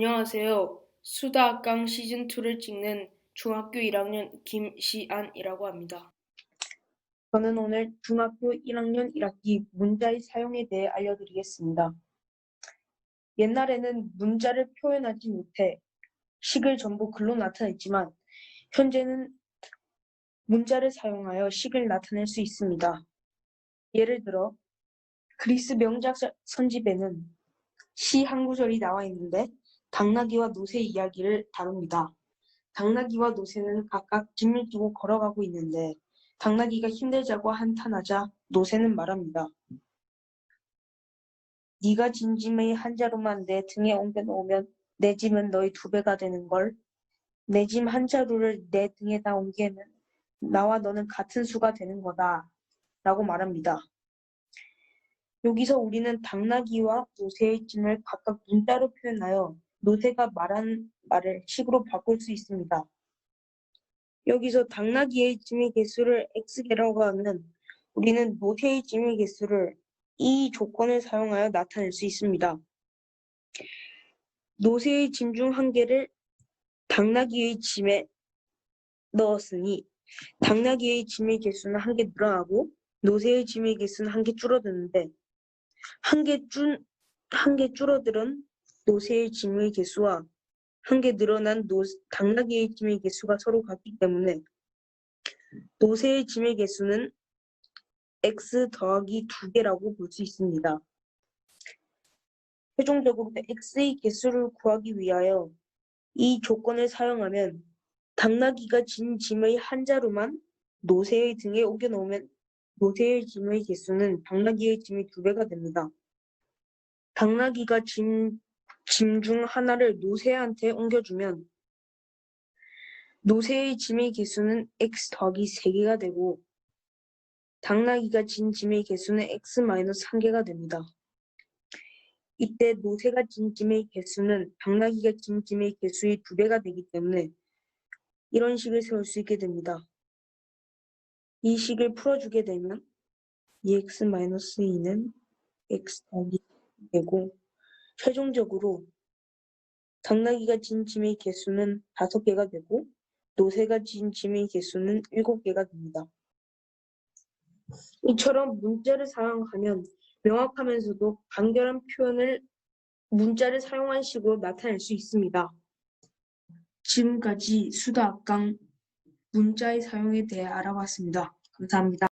안녕하세요. 수다깡 시즌2를 찍는 중학교 1학년 김시안이라고 합니다. 저는 오늘 중학교 1학년 1학기 문자의 사용에 대해 알려드리겠습니다. 옛날에는 문자를 표현하지 못해 식을 전부 글로 나타냈지만 현재는 문자를 사용하여 식을 나타낼 수 있습니다. 예를 들어 그리스 명작 서- 선집에는 시 한 구절이 나와 있는데 당나귀와 노새 이야기를 다룹니다. 당나귀와 노새는 각각 짐을 지고 걸어가고 있는데 당나귀가 힘들자고 한탄하자 노새는 말합니다. 네가 진 짐의 한 자루만 내 등에 옮겨 놓으면 내 짐은 너희 두 배가 되는 걸. 내 짐 한 자루를 내 등에다 옮기면 나와 너는 같은 수가 되는 거다. 라고 말합니다. 여기서 우리는 당나귀와 노새의 짐을 각각 문자로 표현하여 노새가 말한 말을 식으로 바꿀 수 있습니다. 여기서 당나귀의 짐의 개수를 x개라고 하면 우리는 노새의 짐의 개수를 이 조건을 사용하여 나타낼 수 있습니다. 노새의 짐 중 한 개를 당나귀의 짐에 넣었으니 당나귀의 짐의 개수는 한 개 늘어나고 노새의 짐의 개수는 한 개 줄어드는데 한개 줄, 한개 줄어들은 노새의 짐의 개수와 한 개 늘어난 노, 당나귀의 짐의 개수가 서로 같기 때문에 노새의 짐의 개수는 x 더하기 두 개라고 볼 수 있습니다. 최종적으로 x의 개수를 구하기 위하여 이 조건을 사용하면 당나귀가 진 짐의 한 자루만 노새의 등에 옮겨 놓으면 노새의 짐의 개수는 당나귀의 짐의 두 배가 됩니다. 당나귀가 짐 짐 중 하나를 노새한테 옮겨주면 노새의 짐의 개수는 x 더하기 3개가 되고 당나귀가 진 짐의 개수는 x 마이너스 1개가 됩니다. 이때 노새가 진 짐의 개수는 당나귀가 진 짐의 개수의 두 배가 되기 때문에 이런 식을 세울 수 있게 됩니다. 이 식을 풀어주게 되면 2x 마이너스 2는 x 더하기 되고 최종적으로 당나귀가 진 짐의 개수는 다섯 개가 되고 노새가 진 짐의 개수는 일곱 개가 됩니다. 이처럼 문자를 사용하면 명확하면서도 간결한 표현을 문자를 사용한 식으로 나타낼 수 있습니다. 지금까지 수다 악강 문자의 사용에 대해 알아봤습니다. 감사합니다.